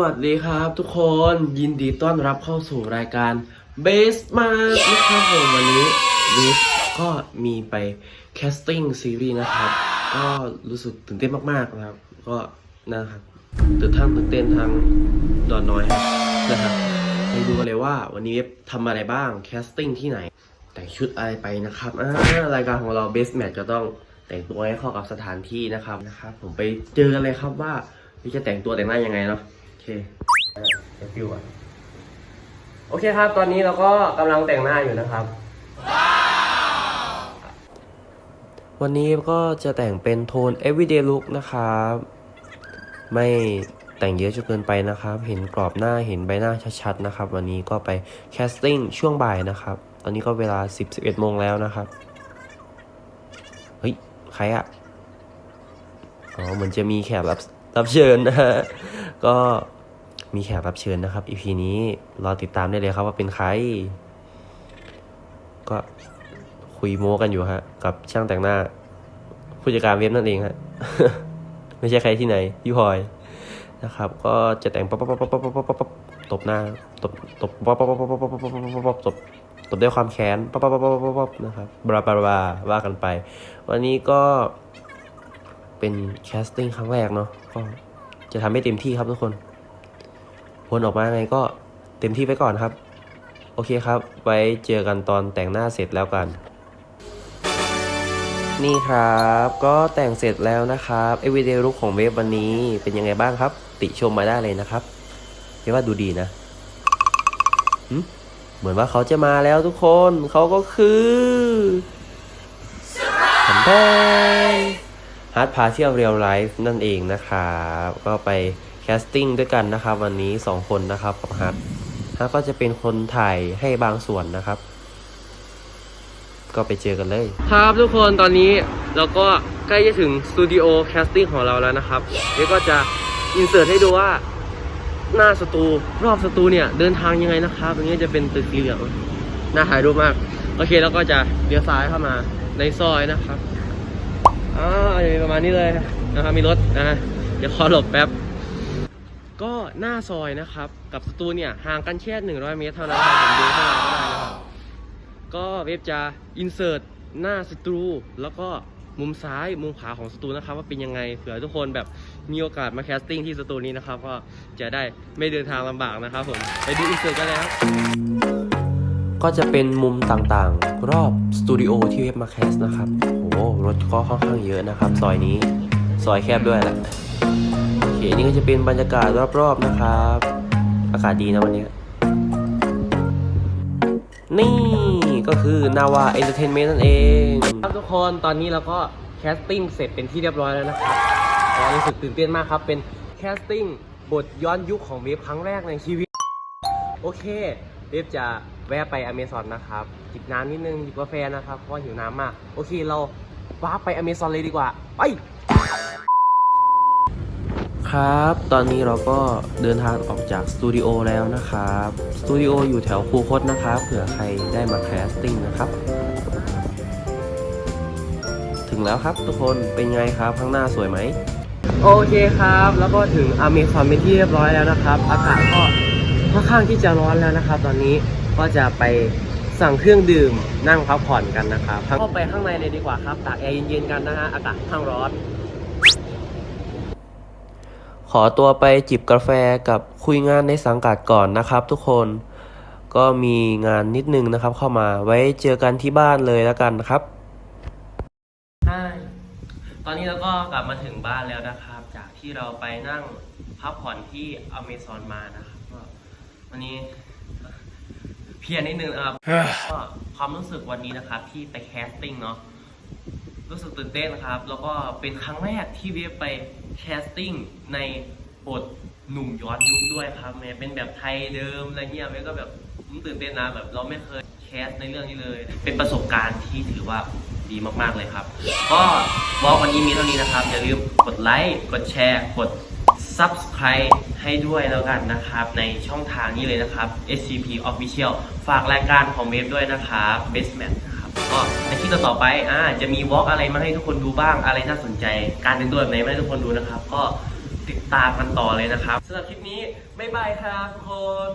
วัสดีครับทุกคนยินดีต้อนรับเข้าสู่รายการ Base มานะครับผมวันนี้เบสก็มีไปแคสติ้งซีรีส์นะครับ ก็รู้สึกตื่นเต้นมากๆนะครับ ก็นะครับตื่นทั้งตื่นเต้นทั้งดอนน้อยนะครับไปดูกันเลยว่าวันนี้เว็บทำอะไรบ้างแคสติ้งที่ไหน แต่งชุดอะไรไปนะครับรายการของเรา Best Match ก็ต้องแต่งตัวให้เข้ากับสถานที่นะครับนะครับ ผมไปเจอกันเลยครับว่าพี่จะแต่งตัวแต่งหน้ายังไงเนาะ เคเดี๋ยวฟิวอะโอเคครับ ตอนนี้เราก็กำลังแต่งหน้าอยู่นะครับ วันนี้ก็จะแต่งเป็นโทน everyday look นะครับ ไม่แต่งเยอะจนเกินไปนะครับ เห็นกรอบหน้าเห็นใบหน้าชัดๆนะครับ วันนี้ก็ไปแคสติ้งช่วงบ่ายนะครับ ตอนนี้ก็เวลา 10 11โมงแล้วนะครับ เฮ้ย ใครอะอ๋อเหมือนจะมีแขกรับรับเชิญนะฮะก็ มีแขกรับเชิญนะครับ EP นี้รอติดตามได้เลยครับว่าเป็นใคร ก็คุยโม้กันอยู่ฮะ กับช่างแต่งหน้า ผู้จัดการเว็บนั่นเองฮะ ไม่ใช่ใครที่ไหนพี่พลอยนะครับ ก็จะแต่งป๊อปป๊อปป๊อปป๊อปป๊อปป๊อปตบหน้าตบตบป๊อปป๊อปป๊อปป๊อปป๊อปป๊อปป๊อปป๊อปตบตบด้วยความแค้นป๊อปป๊อปป๊อปป๊อปป๊อปนะครับบลาบลาบลาว่ากันไป วันนี้ก็เป็นแคสติ้งครั้งแรกเนาะก็จะทำให้เต็มที่ครับทุกคน ผลออกมาไงก็เต็มที่ไปก่อนครับ โอเคครับ ไว้เจอกันตอนแต่งหน้าเสร็จแล้วกัน นี่ครับ ก็แต่งเสร็จแล้วนะครับ everyday look ของเวฟวันนี้เป็นยังไงบ้างครับ ติชมมาได้เลยนะครับเรียกว่าดูดีนะเหมือนว่าเขาจะมาแล้วทุกคนเขาก็คือแผ่นแป้ฮาร์ดพาเที่ยวเรียลไลฟ์นั่นเองนะครับ ก็ไป แคสติ้งด้วยกันนะครับ วันนี้ 2 คนนะครับกับฮาร์ดฮาร์ดก็จะเป็นคนถ่ายให้บางส่วนนะครับ ก็ไปเจอกันเลย ครับทุกคนตอนนี้เราก็ใกล้จะถึงสตูดิโอแคสติ้งของเราแล้วนะครับเดี๋ยวก็จะอินเสิร์ตให้ดูว่าหน้าสตูรอบสตูเนี่ยเดินทางยังไงนะครับตรงนี้จะเป็นตึกสีเหลืองน่าถ่ายรูปมาก โอเคแล้วก็จะเลี้ยวซ้ายเข้ามาในซอยนะครับอ่าประมาณนี้เลยนะครับมีรถนะเดี๋ยวขอหลบแป๊บ ก็หน้าซอยนะครับ กับสตูเนี่ยห่างกันแค่100 เมตรเท่านั้นครับผมดูเข้ามาก็ได้นะครับก็เว็บจะอินเสิร์ตหน้าสตูแล้วก็มุมซ้ายมุมขวาของสตูนะครับ ว่าเป็นยังไงเผื่อทุกคนแบบมีโอกาสมาแคสติ้งที่สตูนี้นะครับ ก็จะได้ไม่เดินทางลำบากนะครับผมไปดูอินเสิร์ตกันเลยครับก็จะเป็นมุมต่างๆ รอบสตูดิโอที่เว็บมาแคสนะครับโอ้รถก็ค่อนข้างเยอะนะครับ ซอยนี้ซอยแคบด้วยแหละ เค นี่ก็จะเป็นบรรยากาศรอบๆนะครับ อากาศดีนะวันนี้ นี่ก็คือนาวาเอนเตอร์เทนเมนต์นั่นเอง ครับทุกคนตอนนี้เราก็แคสติ้งเสร็จเป็นที่เรียบร้อยแล้วนะครับรู้สึกตื่นเต้นมากครับ เป็นแคสติ้งบทย้อนยุคของเวฟครั้งแรกในชีวิต โอเคเวฟจะแวะไปอเมซอนนะครับจิบน้ำนิดนึงจิบกาแฟนะครับเพราะหิวน้ำมาก โอเคเราว้าร์ปไปอเมซอนเลยดีกว่าไป ครับ ตอนนี้เราก็เดินทางออกจากสตูดิโอแล้วนะครับ สตูดิโออยู่แถวคูคตนะครับ เผื่อใครได้มาแคสติ้งนะครับ ถึงแล้วครับทุกคน เป็นไงครับ ข้างหน้าสวยไหม โอเคครับ แล้วก็ถึงอเมซอนเป็นที่เรียบร้อยแล้วนะครับ อากาศก็ค่อนข้างที่จะร้อนแล้วนะครับ ตอนนี้ก็จะไปสั่งเครื่องดื่มนั่งพักผ่อนกันนะครับเข้าไปข้างในเลยดีกว่าครับ ตากแอร์เย็นๆกันนะฮะ อากาศข้างร้อน อตัวไปจิบกาแฟกับคุยงานในสังกัดก่อนนะครับ ทุกคนก็มีงานนิดนึงนะครับ เข้ามาไว้เจอกันที่บ้านเลยแล้วกันนะครับใช่ตอนนี้เราก็กลับมาถึงบ้านแล้วนะครับ จากที่เราไปนั่งพักผ่อนที่อเมซอนมานะครับก็วันนี้เพียนิดนึงนะครับก็ความรู้สึกวันนี้นะครับ ที่ไปแคสติ้งเนาะรู้สึกตื่นเต้นครับ แล้วก็เป็นครั้งแรกที่เวฟไป แคสติ้งในบทหนุ่มย้อนยุคด้วยครับแม้เป็นแบบไทยเดิมอะไรเงี้ยเวฟก็แบบตื่นเต้นนะแบบเราไม่เคยแคสในเรื่องนี้เลย เป็นประสบการณ์ที่ถือว่าดีมากๆเลยครับ ก็วอลวันนี้มีเท่านี้นะครับ อย่าลืมกดไลค์กดแชร์ กด subscribe ให้ด้วยแล้วกันนะครับ ในช่องทางนี้เลยนะครับ SCP Official ฝากรายการของเวฟด้วยนะครับ Best ก็ในคลิปต่อๆไปอ่าจะมีวอล์กอะไรมาให้ทุกคนดูบ้างอะไรน่าสนใจ การแต่งตัวแบบไหนมาให้ทุกคนดูนะครับ ก็ติดตามกันต่อเลยนะครับสำหรับคลิปนี้บ๊ายบายครับทุกคน